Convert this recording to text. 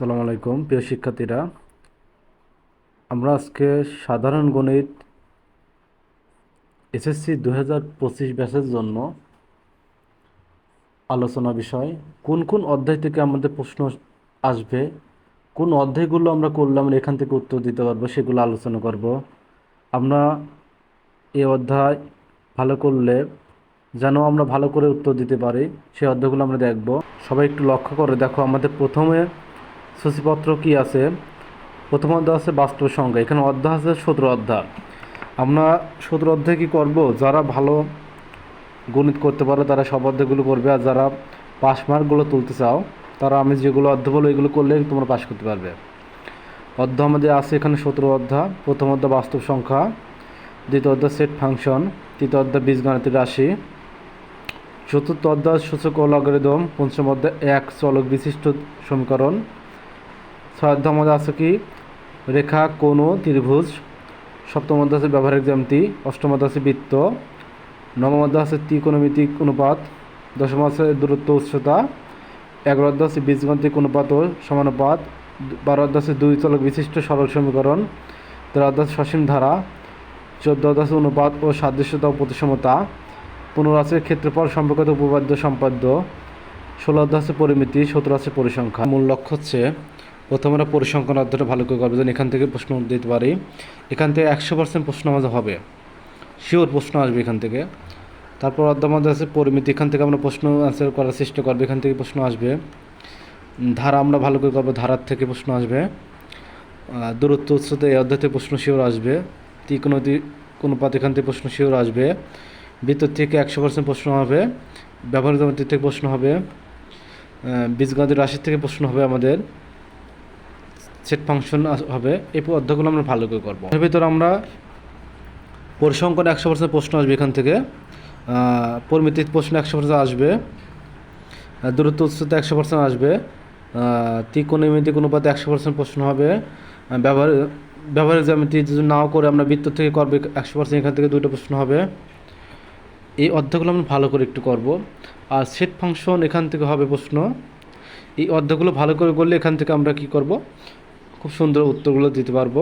আসসালামু আলাইকুম, প্রিয় শিক্ষার্থীরা। আমরা আজকে সাধারণ গণিত, এসএসসি দু হাজার পঁচিশ ব্যাচের জন্য আলোচনা বিষয়, কোন কোন অধ্যায় থেকে আমাদের প্রশ্ন আসবে, কোন অধ্যায়গুলো আমরা করলে আমরা এখান থেকে উত্তর দিতে পারব, সেগুলো আলোচনা করব। আমরা এই অধ্যায় ভালো করলে, যেন আমরা ভালো করে উত্তর দিতে পারি, সেই অধ্যায়গুলো আমরা দেখব। সবাই একটু লক্ষ্য করে দেখো, আমাদের প্রথমে সূচিপত্র কি আছে? প্রথম অধ্যায় আছে বাস্তব সংখ্যা এখানে অধ্যায় আছে সতেরো অধ্যায়। আমরা সতেরো অধ্যায় কী করব? যারা ভালো গণিত করতে পারো, তারা সব অধ্যায়গুলো করবে। আর যারা পাস মার্কগুলো তুলতে চাও, তারা আমি যেগুলো অধ্যায় বলো এগুলো করলে তোমরা পাস করতে পারবে। অধ্যায় আমাদের আছে এখানে সতেরো অধ্যায়। প্রথম অধ্যায় বাস্তব সংখ্যা, দ্বিতীয় অধ্যায় সেট ফাংশন তৃতীয় অধ্যায় বীজগণিতের রাশি, চতুর্থ অধ্যায় সূচক ও লগারিদম পঞ্চম অধ্যায় এক চলক বিশিষ্ট সমীকরণ ছয় আছে কি রেখা, কোণ, ত্রিভুজ সপ্তম আছে ব্যবহারিক জ্যামিতি অষ্টম বৃত্ত নবম ত্রিকোণমিতিক অনুপাত দশম দূরত্ব উচ্চতা এগারো অধ্যায় আছে অনুপাত ও সমানুপাত বারো অধ্যায় দুই চলক বিশিষ্ট সরল সমীকরণ তেরো অধ্যায় সসীম ধারা চোদ্দ অধ্যায় অনুপাত ও সাদৃশ্যতা ও প্রতিসমতা পনেরো আছে ক্ষেত্রফল সম্পর্কিত উপপাদ্য সম্পাদ্য ষোলো অধ্যায় আছে পরিমিতি সতেরো আছে পরিসংখ্যা মূল লক্ষ্য হচ্ছে প্রথমে আমরা পরিসংখ্যান অধ্যায়টা ভালো করে করব, যেন এখান থেকে প্রশ্ন দিতে পারি। এখান থেকে একশো পার্সেন্ট প্রশ্ন আমাদের হবে। শিওর প্রশ্ন আসবে এখান থেকে। তারপর মধ্যে আছে পরিমিতি। এখান থেকে আমরা প্রশ্ন অ্যান্সার করার চেষ্টা করব, এখান থেকে প্রশ্ন আসবে। ধারা আমরা ভালো করে করব, ধারার থেকে প্রশ্ন আসবে। দূরত্ব উৎসতে এই অধ্যায় থেকে প্রশ্ন শিওর আসবে। ত্রিকোণতি অনুপাত এখান থেকে প্রশ্ন শিওর আসবে। বৃত্ত থেকে একশো পার্সেন্ট প্রশ্ন হবে। ব্যবহারিক জ্যামিতি থেকে প্রশ্ন হবে। বীজগণিত রাশি থেকে প্রশ্ন হবে আমাদের। সেট ফাংশন হবে এই অধ্যায়গুলো আমরা ভালো করে করব। এর ভিতরে আমরা পরিসংখ্যান একশো পার্সেন্ট প্রশ্ন আসবে এখান থেকে। আহ, পরিমিতিক প্রশ্ন একশো পার্সেন্ট আসবে দূরত্ব উচ্চতা একশো পার্সেন্ট আসবে ত্রিকোণমিতিক অনুপাতে একশো পার্সেন্ট প্রশ্ন হবে ব্যবহার ব্যবহারিক জ্যামিতি যদি নাও করে আমরা বৃত্ত থেকে করবে একশো পার্সেন্ট এখান থেকে দুটো প্রশ্ন হবে। এই অধ্যায়গুলো আমরা ভালো করে একটু করব। আর সেট ফাংশন এখান থেকে হবে প্রশ্ন। এই অধ্যায়গুলো ভালো করে করলে এখান থেকে আমরা কি করব? খুব সুন্দর উত্তরগুলো দিতে পারব।